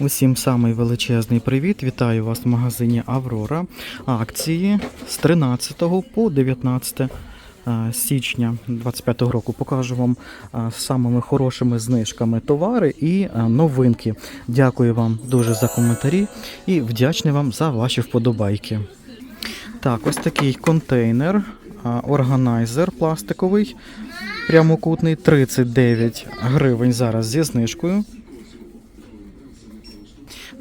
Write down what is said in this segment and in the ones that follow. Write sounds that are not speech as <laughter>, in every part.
Усім самий величезний привіт. Вітаю вас в магазині Аврора. Акції з 13 по 19 е, січня 2025 року. Покажу вам е, самими хорошими знижками товари і е, новинки. Дякую вам дуже за коментарі і вдячний вам за ваші вподобайки. Так, ось такий контейнер, органайзер пластиковий, прямокутний, 39 гривень зараз зі знижкою.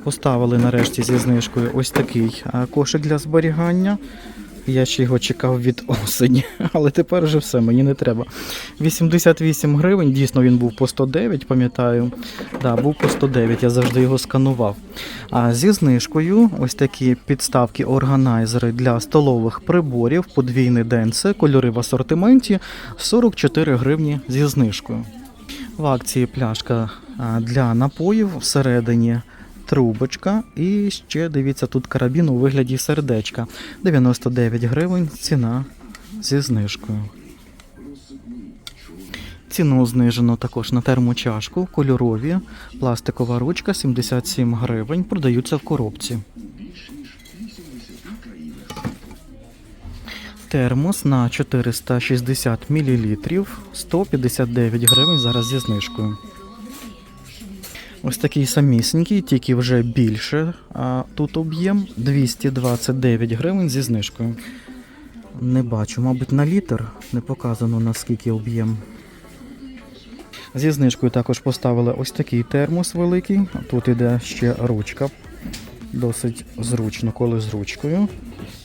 Поставили нарешті зі знижкою ось такий кошик для зберігання. Я ще його чекав від осені, <laughs> але тепер вже все, мені не треба. 88 гривень, дійсно він був по 109, пам'ятаю. Да, був по 109, я завжди його сканував. А зі знижкою ось такі підставки органайзери для столових приборів, подвійний денце, кольори в асортименті 44 гривні зі знижкою. В акції пляшка для напоїв всередині трубочка. І ще дивіться, тут карабін у вигляді сердечка. 99 гривень ціна зі знижкою. Ціну знижено також на термочашку, кольорові, пластикова ручка 77 гривень, продаються в коробці. Термос на 460 мл 159 гривень зараз зі знижкою. Ось такий самісінький, тільки вже більше. А тут об'єм 229 гривень зі знижкою. Не бачу, мабуть, на літр не показано наскільки об'єм. Зі знижкою також поставили ось такий термос великий. Тут іде ще ручка. Досить зручно, коли з ручкою.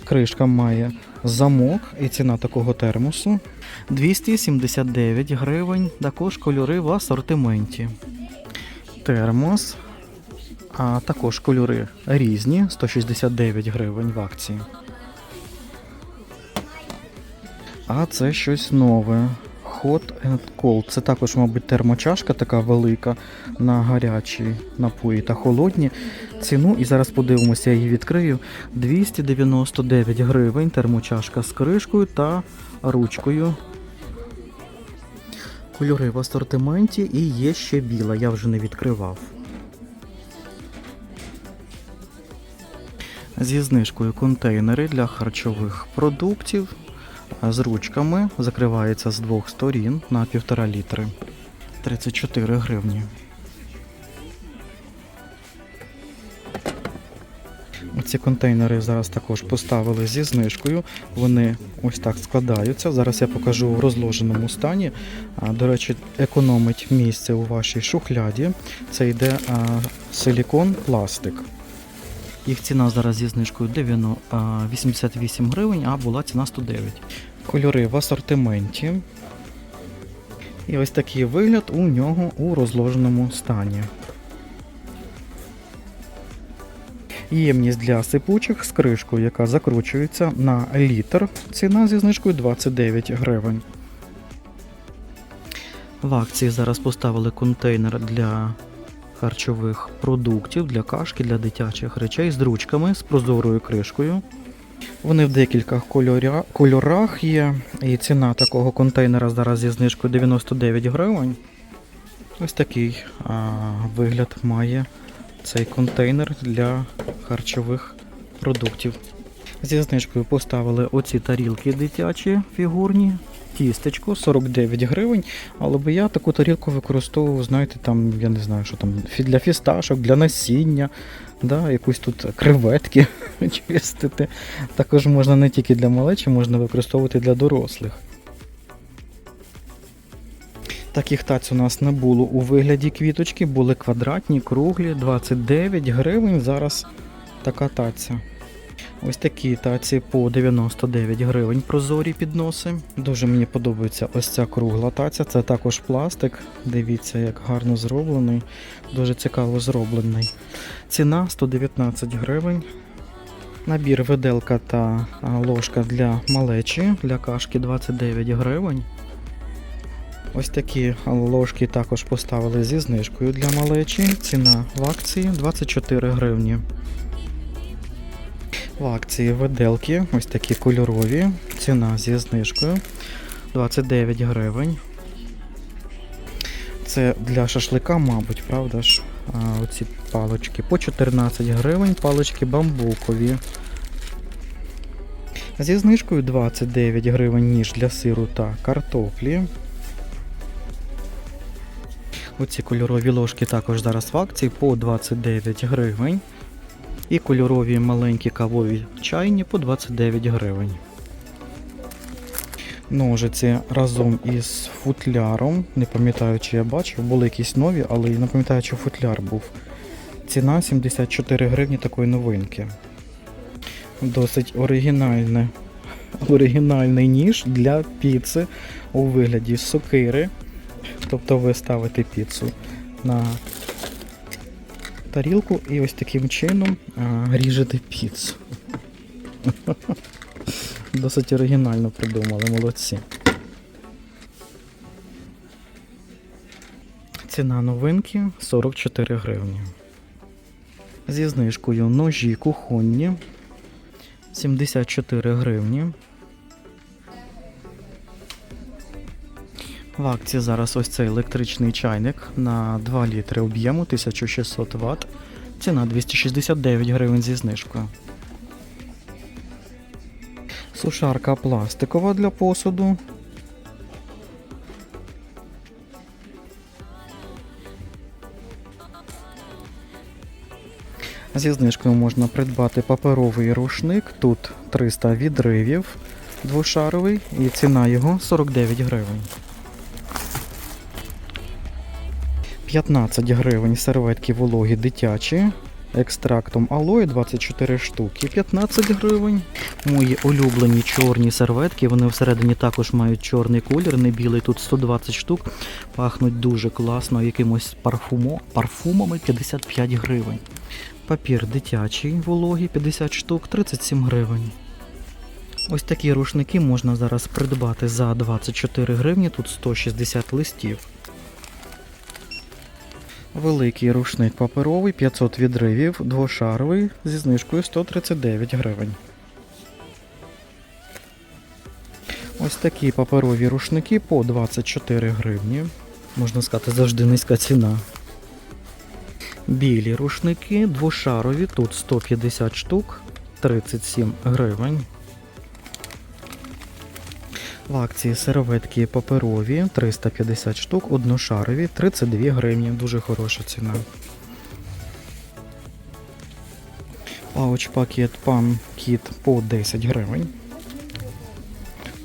Кришка має замок і ціна такого термосу 279 гривень. Також кольори в асортименті. Термос. А також кольори різні, 169 гривень в акції. А це щось нове. Hot and Cold. Це також, мабуть, термочашка така велика на гарячі напої та холодні. Ціну, і зараз подивимося, я її відкрию. 299 гривень. Термочашка з кришкою та ручкою. Кольори в асортименті і є ще біла, я вже не відкривав. Зі знижкою контейнери для харчових продуктів з ручками закривається з двох сторін на 1,5 літри. 34 гривні. Ці контейнери зараз також поставили зі знижкою. Вони ось так складаються. Зараз я покажу в розложеному стані. До речі, економить місце у вашій шухляді. Це йде силікон пластик. Їх ціна зараз зі знижкою 90, 88 гривень, а була ціна 109. Кольори в асортименті. І ось такий вигляд у нього у розложеному стані. Ємність для сипучих з кришкою, яка закручується на літр. Ціна зі знижкою 29 гривень. В акції зараз поставили контейнер для харчових продуктів, для кашки, для дитячих речей з ручками, з прозорою кришкою. Вони в кольоря... кольорах є. І ціна такого контейнера зараз зі знижкою 99 гривень. Ось такий а, вигляд має цей контейнер для харчових продуктів. Зі знижкою поставили оці тарілки дитячі фігурні, тістечко 49 гривень. Але би я таку тарілку використовував, знаєте, там, я не знаю, що там, для фісташок, для насіння, да, якусь тут креветки <laughs> чистити. Також можна не тільки для малечі, можна використовувати для дорослих. Таких таць у нас не було у вигляді квіточки, були квадратні, круглі, 29 гривень. Зараз така таця. Ось такі таці по 99 гривень прозорі підноси. Дуже мені подобається ось ця кругла таця. Це також пластик. Дивіться, як гарно зроблений. Дуже цікаво зроблений. Ціна 119 гривень. Набір виделка та ложка для малечі, для кашки 29 гривень. Ось такі ложки також поставили зі знижкою для малечі. Ціна в акції 24 гривні. В акції виделки, ось такі кольорові. Ціна зі знижкою 29 гривень. Це для шашлика, мабуть, правда ж? а, оці палочки. По 14 гривень палички бамбукові. Зі знижкою 29 гривень ніж для сиру та картоплі. Оці кольорові ложки також зараз в акції по 29 гривень. І кольорові маленькі кавові чайні по 29 гривень. Ножиці разом із футляром. Не пам'ятаю, чи я бачив, були якісь нові, але не пам'ятаю, чи футляр був. Ціна 74 гривні такої новинки. Досить оригінальне, <laughs> оригінальний ніж для піци у вигляді сокири. Тобто ви ставите піцу на тарілку і ось таким чином ріжете піцу. <laughs> Досить оригінально придумали, молодці. Ціна новинки 44 гривні. Зі знижкою ножі кухонні 74 гривні. В акції зараз ось цей електричний чайник на 2 літри об'єму 1600 Вт. Ціна 269 гривень зі знижкою. Сушарка пластикова для посуду. Зі знижкою можна придбати паперовий рушник. Тут 300 відривів двошаровий і ціна його 49 гривень. 15 гривень серветки вологі дитячі. Екстрактом алої 24 штуки, 15 гривень. Мої улюблені чорні серветки, вони всередині також мають чорний колір, не білий, тут 120 штук. Пахнуть дуже класно, якимось парфумо, парфумами 55 гривень. Папір дитячий вологий 50 штук, 37 гривень. Ось такі рушники можна зараз придбати за 24 гривні, тут 160 листів. Великий рушник паперовий 500 відривів, двошаровий зі знижкою 139 гривень. Ось такі паперові рушники по 24 гривні. Можна сказати, завжди низька ціна. Білі рушники двошарові, тут 150 штук, 37 гривень. В акції серветки паперові 350 штук, одношарові 32 гривні. Дуже хороша ціна. Пауч пакет Pan Kit по 10 гривень.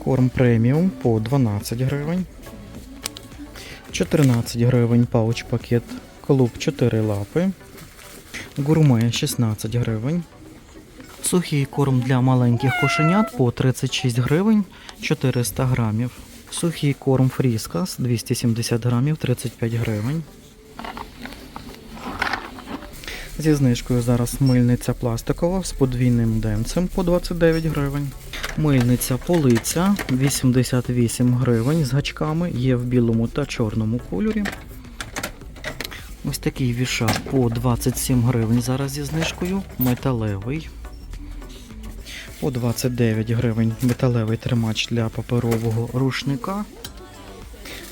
Корм преміум по 12 гривень. 14 гривень пауч пакет Клуб 4 лапи. Гурме 16 гривень. Сухий корм для маленьких кошенят по 36 гривень 400 грамів. Сухий корм Фріскас 270 грамів 35 гривень. Зі знижкою зараз мильниця пластикова з подвійним денцем по 29 гривень. Мильниця полиця 88 гривень з гачками, є в білому та чорному кольорі. Ось такий вішак по 27 гривень зараз зі знижкою. Металевий. По 29 гривень металевий тримач для паперового рушника.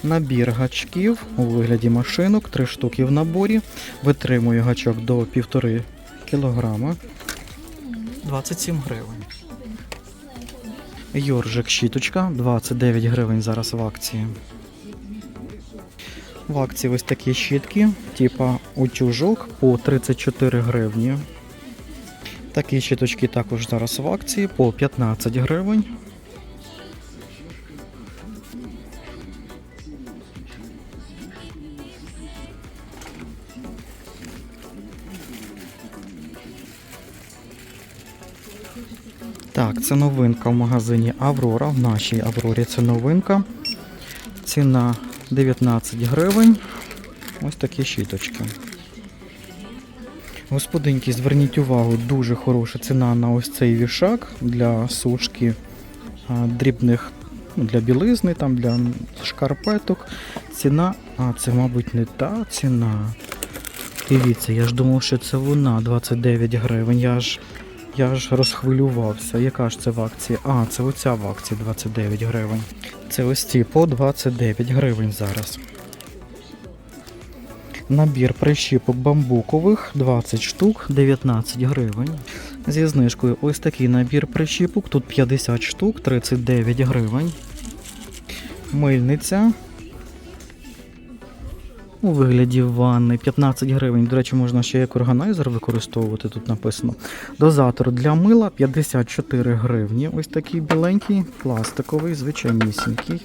Набір гачків у вигляді машинок, 3 штуки в наборі. Витримує гачок до 1,5 кг. 27 гривень. Йоржик щіточка 29 гривень зараз в акції. В акції ось такі щітки, типа утюжок по 34 гривні. Такі щіточки також зараз в акції по 15 гривень. Так, це новинка в магазині Аврора. В нашій Аврорі це новинка. Ціна 19 гривень. Ось такі щіточки. Господинки, зверніть увагу, дуже хороша ціна на ось цей вішак для сушки дрібних ну, для білизни, там, для шкарпеток. Ціна, а це, мабуть, не та ціна. Дивіться, я ж думав, що це вона 29 гривень. Я ж, я ж розхвилювався. Яка ж це в акції? А, це оця в акції 29 гривень. Це ось ці по 29 гривень зараз. Набір прищіпок бамбукових 20 штук, 19 гривень. Зі знижкою ось такий набір прищіпок, тут 50 штук, 39 гривень. Мильниця. У вигляді ванни 15 гривень. До речі, можна ще як органайзер використовувати, тут написано. Дозатор для мила 54 гривні. Ось такий біленький, пластиковий, звичайнісінький.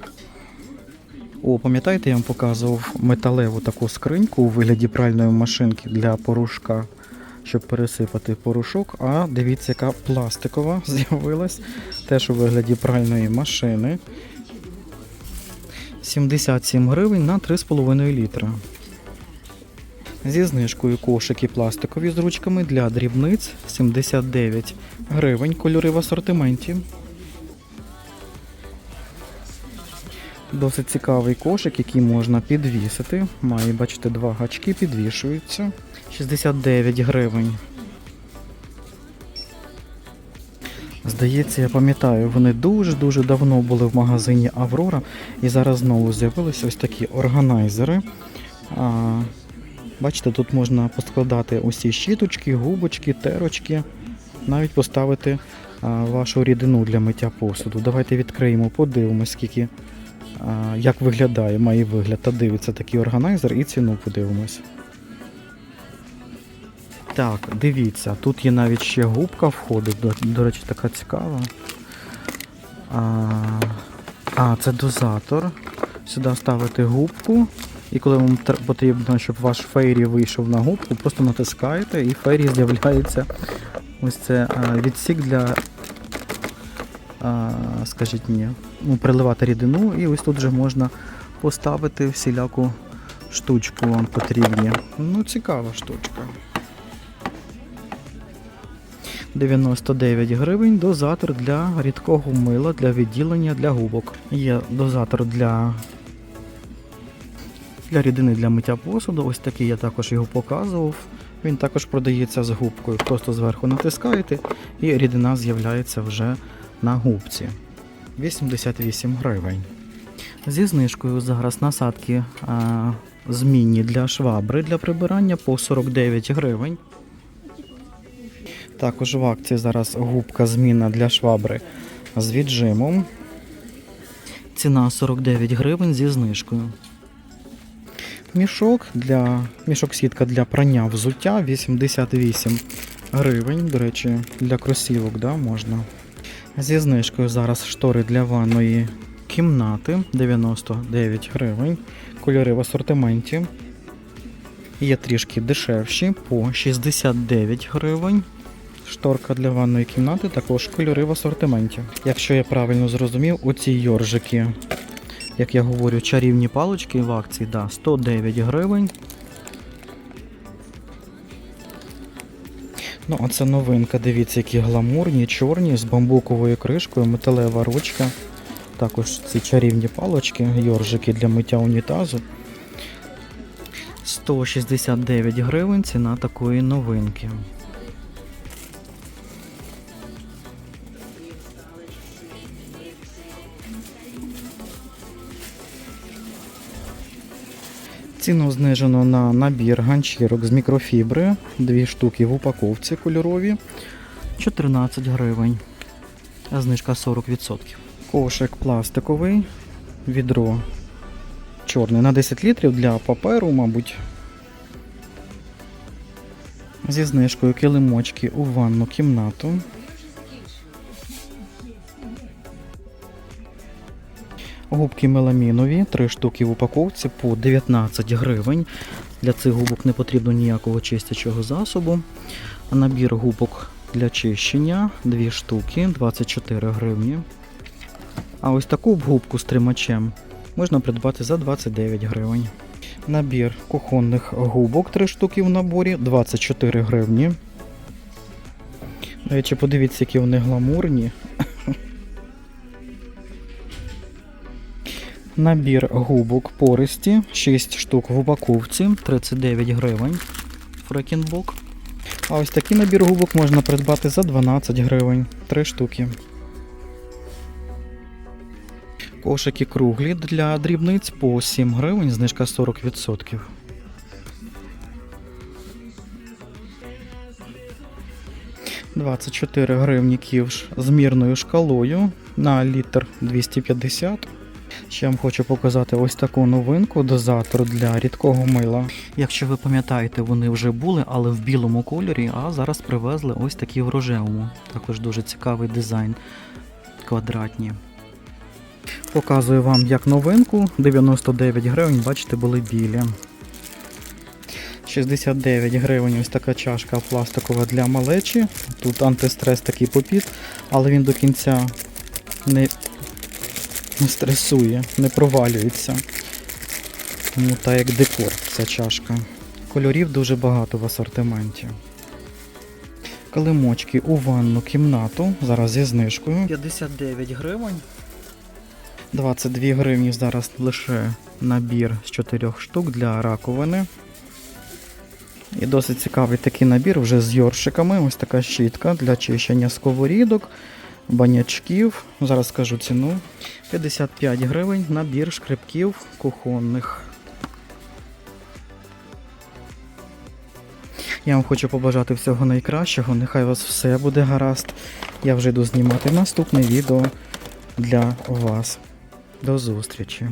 О, пам'ятаєте, я вам показував металеву таку скриньку у вигляді пральної машинки для порошка, щоб пересипати порошок. А дивіться, яка пластикова <laughs> з'явилась. Теж у вигляді пральної машини. 77 гривень на 3,5 літра. Зі знижкою кошики пластикові з ручками для дрібниць 79 гривень. Кольори в асортименті. Досить цікавий кошик, який можна підвісити. Має, бачите, два гачки підвішуються. 69 гривень. Здається, я пам'ятаю, вони дуже-дуже давно були в магазині Аврора, і зараз знову з'явилися ось такі органайзери. А, бачите, тут можна поскладати усі щіточки, губочки, терочки, навіть поставити а, вашу рідину для миття посуду. Давайте відкриємо, подивимось, скільки, як виглядає, має вигляд та дивиться такий органайзер і ціну подивимось. Так, дивіться, тут є навіть ще губка входить, до, до речі, така цікава. А, а, це дозатор. Сюди ставите губку, і коли вам потрібно, щоб ваш фейрі вийшов на губку, просто натискаєте і фейрі з'являється ось це відсік для, скажіть мені, ну, приливати рідину, і ось тут вже можна поставити всіляку штучку вам потрібні. Ну, цікава штучка. 99 гривень дозатор для рідкого мила для відділення для губок. Є дозатор для, для рідини для миття посуду. Ось такий я також його показував. Він також продається з губкою. Просто зверху натискаєте і рідина з'являється вже на губці. 88 гривень. Зі знижкою зараз насадки а, змінні для швабри для прибирання по 49 гривень. Також в акції зараз губка зміна для швабри з віджимом. Ціна 49 гривень зі знижкою. Мішок для мішок сітка для прання взуття 88 гривень. До речі, для кросівок да, можна. Зі знижкою зараз штори для ванної кімнати 99 гривень. Кольори в асортименті. Є трішки дешевші по 69 гривень. Шторка для ванної кімнати, також кольори в асортименті. Якщо я правильно зрозумів, оці йоржики, як я говорю, чарівні палочки в акції, да, 109 гривень. Ну, а це новинка, дивіться, які гламурні, чорні, з бамбуковою кришкою, металева ручка. Також ці чарівні палочки, йоржики для миття унітазу. 169 гривень ціна такої новинки. Ціну знижено на набір ганчірок з мікрофібри, дві штуки в упаковці кольорові, 14 гривень. Знижка 40%. Кошик пластиковий, відро чорне на 10 літрів для паперу, мабуть. Зі знижкою килимочки у ванну кімнату. Губки меламінові, 3 штуки в упаковці по 19 гривень. Для цих губок не потрібно ніякого чистячого засобу. Набір губок для чищення 2 штуки, 24 гривні. А ось таку губку з тримачем можна придбати за 29 гривень. Набір кухонних губок 3 штуки в наборі 24 гривні. До подивіться, які вони гламурні. Набір губок пористі, 6 штук в упаковці, 39 гривень. Фрекінбок. А ось такий набір губок можна придбати за 12 гривень, 3 штуки. Кошики круглі для дрібниць по 7 гривень, знижка 40%. Двадцять чотири гривні ківш з мірною шкалою на літр 250 гривень. Ще вам хочу показати ось таку новинку дозатор для рідкого мила. Якщо ви пам'ятаєте, вони вже були, але в білому кольорі, а зараз привезли ось такі в рожевому. Також дуже цікавий дизайн. Квадратні. Показую вам як новинку. 99 гривень, бачите, були білі. 69 гривень ось така чашка пластикова для малечі. Тут антистрес такий попіт, але він до кінця не, не стресує, не провалюється. Тому та як декор ця чашка. Кольорів дуже багато в асортименті. Килимочки у ванну кімнату. Зараз зі знижкою. 59 гривень. 22 гривні зараз лише набір з 4 штук для раковини. І досить цікавий такий набір вже з йоршиками. Ось така щітка для чищення сковорідок, банячків. Зараз скажу ціну. 55 гривень набір шкребків кухонних. Я вам хочу побажати всього найкращого. Нехай у вас все буде гаразд. Я вже йду знімати наступне відео для вас. До зустрічі!